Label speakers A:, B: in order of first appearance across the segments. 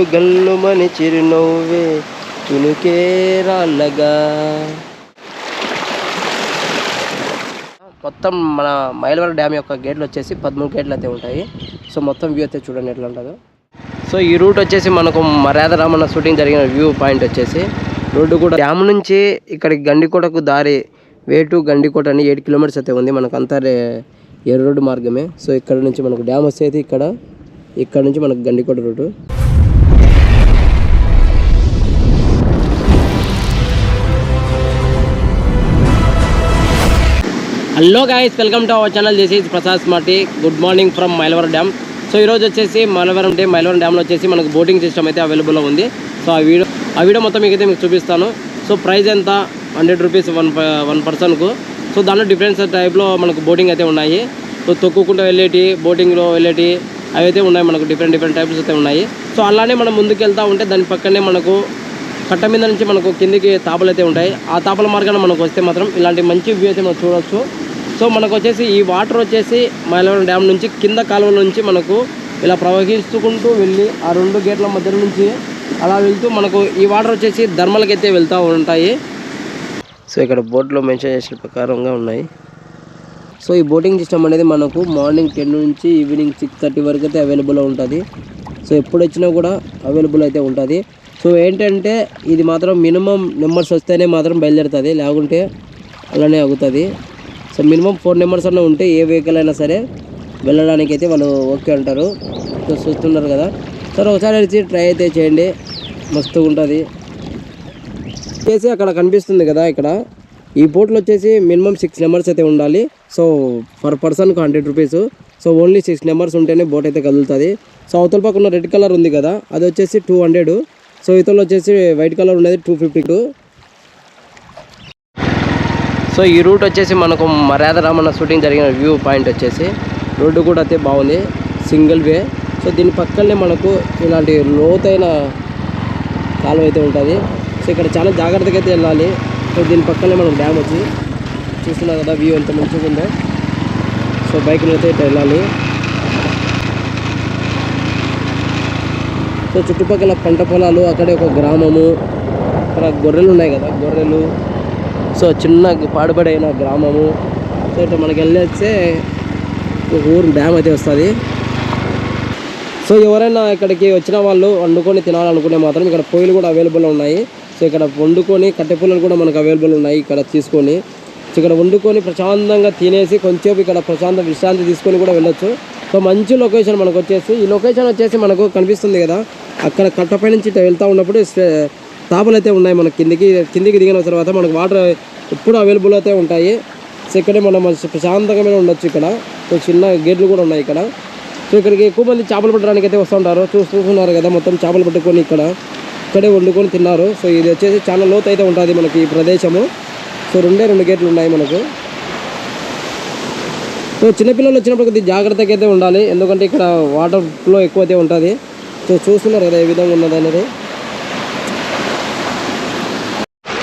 A: గల్లుమని చిరునవ్వే తునుకే రాళ్ళగా. మొత్తం మన మైలవరం డ్యామ్ యొక్క గేట్లు వచ్చేసి పదమూడు గేట్లు అయితే ఉంటాయి. సో మొత్తం వ్యూ అయితే చూడండి ఎట్లా ఉంటుందో. సో ఈ రూట్ వచ్చేసి మనకు మర్యాద రామన్న షూటింగ్ జరిగిన వ్యూ పాయింట్ వచ్చేసి. రోడ్డు కూడా డ్యామ్ నుంచి ఇక్కడికి గండికోటకు దారి వే టు గండికోట అని ఎయిట్ కిలోమీటర్స్ అయితే ఉంది. మనకు అంతా రే- ఎర్ర రోడ్డు మార్గమే. సో ఇక్కడ నుంచి మనకు డ్యామ్ వచ్చేది ఇక్కడ ఇక్కడ నుంచి మనకు Gandikota route. Hello guys welcome to our channel this is Prasad Smarty good morning from Mylavaram dam so ఈరోజు వచ్చేసి మైలవరం డే మైలవరం డ్యామ్లో వచ్చేసి మనకు బోటింగ్ సిస్టమ్ అయితే అవైలబుల్లో ఉంది. సో ఆ వీడియో ఆ వీడియో మొత్తం మీకైతే మీకు చూపిస్తాను. సో ప్రైస్ ఎంత? హండ్రెడ్ రూపీస్ వన్ వన్ పర్సన్కు సో దాంట్లో డిఫరెన్స్ టైప్లో మనకు బోటింగ్ అయితే ఉన్నాయి. సో తొక్కుకుంటూ వెళ్ళేటి బోటింగ్లో వెళ్ళేటి అవి అయితే ఉన్నాయి మనకు డిఫరెంట్ డిఫరెంట్ టైప్స్ అయితే ఉన్నాయి. సో అలానే మనం ముందుకు వెళ్తూ ఉంటే దాని పక్కనే మనకు కట్ట మీద నుంచి మనకు కిందికి తాపలు అయితే ఉంటాయి. ఆ తాపల మార్గాన మనకు వస్తే మాత్రం ఇలాంటి మంచి వ్యూ అయితే మనం చూడొచ్చు. సో మనకు వచ్చేసి ఈ వాటర్ వచ్చేసి మైలవరం డ్యామ్ నుంచి కింద కాలువల నుంచి మనకు ఇలా ప్రవహించుకుంటూ వెళ్ళి ఆ రెండు గేట్ల మధ్య నుంచి అలా వెళ్తూ మనకు ఈ వాటర్ వచ్చేసి ధర్మలకైతే వెళ్తూ ఉంటాయి. సో ఇక్కడ బోట్లో మెన్షన్ చేసిన ప్రకారంగా ఉన్నాయి. సో ఈ బోటింగ్ సిస్టమ్ అనేది మనకు మార్నింగ్ టెన్ నుంచి ఈవినింగ్ సిక్స్ థర్టీ వరకు అయితే అవైలబుల్ ఉంటుంది. సో ఎప్పుడు వచ్చినా కూడా అవైలబుల్ అయితే ఉంటుంది. సో ఏంటంటే ఇది మాత్రం మినిమం నెంబర్స్ వస్తేనే మాత్రం బయలుదేరుతుంది. లేకుంటే అలానే అవుతుంది సో మినిమం ఫోర్ మెంబర్స్ అన్న ఉంటే ఏ వెహికల్ అయినా సరే వెళ్ళడానికి అయితే వాళ్ళు ఓకే అంటారు. సో చూస్తున్నారు కదా. సరే ఒకసారి వచ్చి ట్రై అయితే చేయండి. మస్తుగా ఉంటుంది. వచ్చేసి అక్కడ కనిపిస్తుంది కదా ఇక్కడ. ఈ బోట్లో వచ్చేసి మినిమం సిక్స్ నెంబర్స్ అయితే ఉండాలి. సో పర్ పర్సన్కి hundred rupees so only six numbers ఉంటేనే బోట్ అయితే కదులుతుంది. సో అవతల పక్కన ఉన్న రెడ్ కలర్ ఉంది కదా. అది వచ్చేసి టూ హండ్రెడ్ సో ఇతరులు వచ్చేసి వైట్ కలర్ ఉన్నది టూ ఫిఫ్టీ టూ సో ఈ రూట్ వచ్చేసి మనకు మర్యాద రామన్న షూటింగ్ జరిగిన వ్యూ పాయింట్ వచ్చేసి. రోడ్డు కూడా అయితే బాగుంది సింగిల్ వే. సో దీని పక్కనే మనకు ఇలాంటి లోతైన కాలువ అయితే ఉంటుంది. సో ఇక్కడ చాలా జాగ్రత్తగా అయితే వెళ్ళాలి. సో దీని పక్కనే మనం డ్యామ్ వచ్చి చూస్తున్నాం కదా వ్యూ ఎంత మంచిగా ఉందో. సో బైక్లో అయితే ఇట్లా వెళ్ళాలి. సో చుట్టుపక్కల పంట పొలాలు అక్కడే ఒక గ్రామము అక్కడ గొర్రెలు ఉన్నాయి కదా గొర్రెలు సో చిన్న పాడుబడైన గ్రామము. సో ఇట్లా మనకి వెళ్ళొచ్చే ఒక ఊరు డ్యామ్ అయితే వస్తుంది. సో ఎవరైనా ఇక్కడికి వచ్చిన వాళ్ళు వండుకొని తినాలనుకుంటే మాత్రం ఇక్కడ పొయ్యిలు కూడా అవైలబుల్ ఉన్నాయి. సో ఇక్కడ వండుకొని కట్టె పుల్లలు కూడా మనకు అవైలబుల్ ఉన్నాయి ఇక్కడ తీసుకొని. సో ఇక్కడ వండుకొని ప్రశాంతంగా తినేసి కొంచెం ఇక్కడ ప్రశాంత విశ్రాంతి తీసుకొని కూడా వెళ్ళొచ్చు. సో మంచి లొకేషన్ మనకు వచ్చేసి ఈ లొకేషన్ వచ్చేసి మనకు కనిపిస్తుంది కదా. అక్కడ కట్టపై నుంచి ఇట్లా వెళ్తూ ఉన్నప్పుడు తాపలు అయితే ఉన్నాయి మనకి కిందికి కిందికి దిగిన తర్వాత మనకు వాటర్ ఎప్పుడు అవైలబుల్ అయితే ఉంటాయి. సో ఇక్కడే మనం ప్రశాంతంగా ఉండొచ్చు ఇక్కడ. సో చిన్న గేట్లు కూడా ఉన్నాయి ఇక్కడ. సో ఇక్కడికి ఎక్కువ మంది చేపలు పట్టడానికి అయితే వస్తుంటారు. చూస్తున్నారు కదా మొత్తం చేపలు పట్టుకొని ఇక్కడ. ఇక్కడే వండుకొని తిన్నారు. సో ఇది వచ్చేసి చాలా లోతు అయితే ఉంటుంది మనకి ఈ ప్రదేశము. సో రెండే రెండు గేట్లు ఉన్నాయి మనకు. సో చిన్నపిల్లలు వచ్చినప్పుడు కొద్దిగా జాగ్రత్తగా అయితే ఉండాలి. ఎందుకంటే ఇక్కడ వాటర్ ఫ్లో ఎక్కువ అయితే ఉంటుంది. సో చూస్తున్నారు కదా ఏ విధంగా ఉన్నది అనేది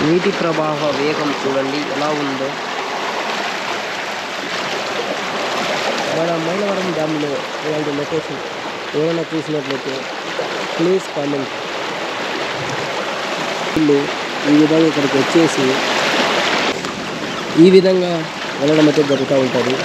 A: నీటి ప్రవాహ వేగం చూడండి ఎలా ఉందో. మన మైలవరం డ్యామ్లో ఇలాంటి లొకేషన్ ఏమైనా చూసినట్లయితే ప్లీజ్ కామెంట్. వీళ్ళు ఈ విధంగా ఇక్కడికి వచ్చేసి ఈ విధంగా వెళ్ళడం అయితే జరుగుతూ ఉంటుంది.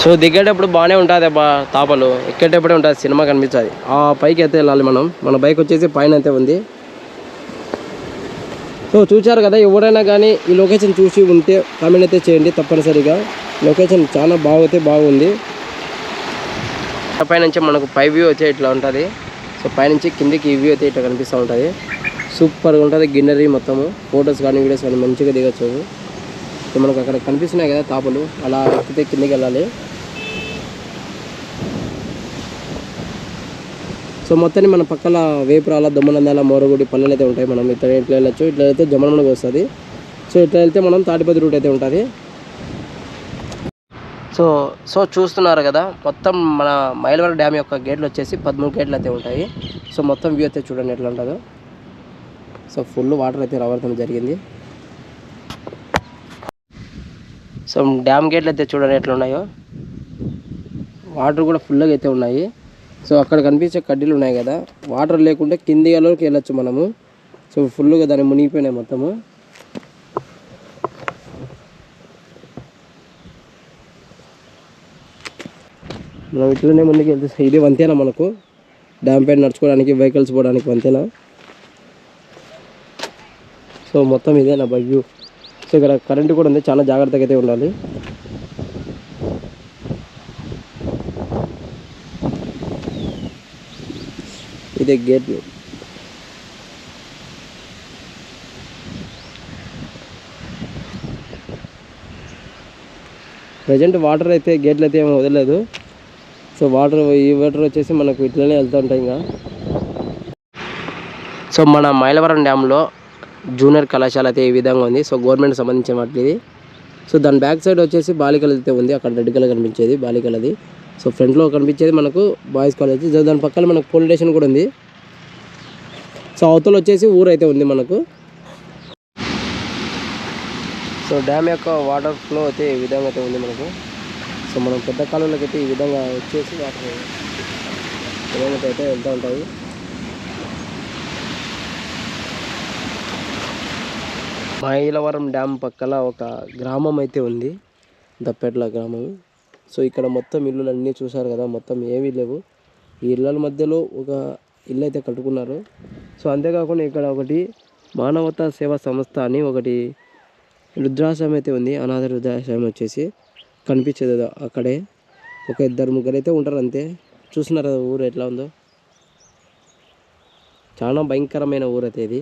A: సో దిగేటప్పుడు బాగానే ఉంటుంది అబ్బా తాపలు. ఎక్కేటప్పుడే ఉంటుంది సినిమా కనిపిస్తుంది ఆ పైకి అయితే వెళ్ళాలి మనం. మన బైక్ వచ్చేసి పైన అయితే ఉంది. సో చూచారు కదా ఎవరైనా కానీ ఈ లొకేషన్ చూసి ఉంటే కామెంట్ అయితే చేయండి తప్పనిసరిగా. లొకేషన్ చాలా బాగుతే బాగుంది. పైనుంచి మనకు పై వ్యూ అయితే ఇట్లా ఉంటుంది. సో పైనుంచి కిందికి ఈ వ్యూ అయితే ఇట్లా కనిపిస్తూ ఉంటుంది. సూపర్గా ఉంటుంది గ్రీనరీ మొత్తము. ఫొటోస్ కానీ వీడియోస్ కానీ మంచిగా దిగచ్చు. సో మనకు అక్కడ కనిపిస్తున్నాయి కదా తాపలు. అలా ఎక్కితే కిందికి వెళ్ళాలి. సో మొత్తాన్ని మన పక్కల వేపురాల దొమ్మనందాల మోరగుడి పల్లెలు అయితే ఉంటాయి మనం. ఇట్లా ఇట్లా వెళ్ళచ్చు. ఇట్లా వెళ్తే జమనమనకు వస్తుంది. సో ఇట్లా వెళ్తే మనం తాటిపతి రూట్ అయితే ఉంటుంది. సో సో సో చూస్తున్నారు కదా మొత్తం మన మైలవరం డ్యామ్ యొక్క గేట్లు వచ్చేసి పదమూడు గేట్లు అయితే ఉంటాయి. సో మొత్తం వ్యూ అయితే చూడండి ఎట్లా ఉంటుందో. సో ఫుల్ వాటర్ అయితే రావడం జరిగింది. సో డ్యామ్ గేట్లు అయితే చూడండి ఎట్లా ఉన్నాయో. వాటర్ కూడా ఫుల్గా అయితే ఉన్నాయి. సో అక్కడ కనిపించే కడ్డీలు ఉన్నాయి కదా వాటర్ లేకుంటే కింది గలలోకి వెళ్ళొచ్చు మనము. సో ఫుల్గా దాన్ని మునిగిపోయినాయి మొత్తము. మనం ఇట్లనే ముందుకు వెళ్తే ఇది వంతేనా మనకు. డ్యామ్ పైన నడుచుకోవడానికి వెహికల్స్ పోవడానికి వంతేనా. సో మొత్తం ఇదే నా సో ఇక్కడ కరెంటు కూడా ఉంది చాలా జాగ్రత్తగా అయితే ఉండాలి. ఇదే గేట్ ప్రజెంట్ వాటర్ అయితే గేట్లు అయితే ఏమి వదలలేదు. సో వాటర్ ఈ వాటర్ వచ్చేసి మనకు ఇట్లనే వెళ్తూ ఉంటాయి ఇంకా. సో మన మైలవరం డ్యాంలో జూనియర్ కళాశాల అయితే ఈ విధంగా ఉంది. సో గవర్నమెంట్ సంబంధించిన వాటిది సో దాని బ్యాక్ సైడ్ వచ్చేసి బాలికలు అయితే ఉంది. అక్కడ రెడ్ కలర్ కనిపించేది బాలికలది. సో ఫ్రంట్లో కనిపించేది మనకు బాయ్స్ కాలేజ్. దాని పక్కన మనకు పోలీస్ స్టేషన్ కూడా ఉంది. సో అవతల వచ్చేసి ఊరు అయితే ఉంది మనకు. సో డ్యామ్ యొక్క వాటర్ ఫ్లో అయితే ఈ విధంగా అయితే ఉంది మనకు. సో మనం పెద్ద కాలంలోకి అయితే ఈ విధంగా వచ్చేసి వాటర్ విధంగా అయితే వెళ్తూ ఉంటాయి. మైలవరం డ్యామ్ పక్కల ఒక గ్రామం అయితే ఉంది. దప్పెట్ల గ్రామం. సో ఇక్కడ మొత్తం ఇల్లులు అన్నీ చూశారు కదా మొత్తం ఏమీ లేవు. ఈ ఇళ్ళ మధ్యలో ఒక ఇల్లు అయితే కట్టుకున్నారు. సో అంతేకాకుండా ఇక్కడ ఒకటి మానవతా సేవా సంస్థ అని ఒకటి వృద్ధాశ్రమం అయితే ఉంది. అనాథ వృద్ధాశ్రమం వచ్చేసి కనిపించేది అక్కడే. ఒక ఇద్దరు ముగ్గురు అయితే ఉంటారు అంతే. చూస్తున్నారు ఊరు ఎట్లా ఉందో? చాలా భయంకరమైన ఊరు అయితే ఇది.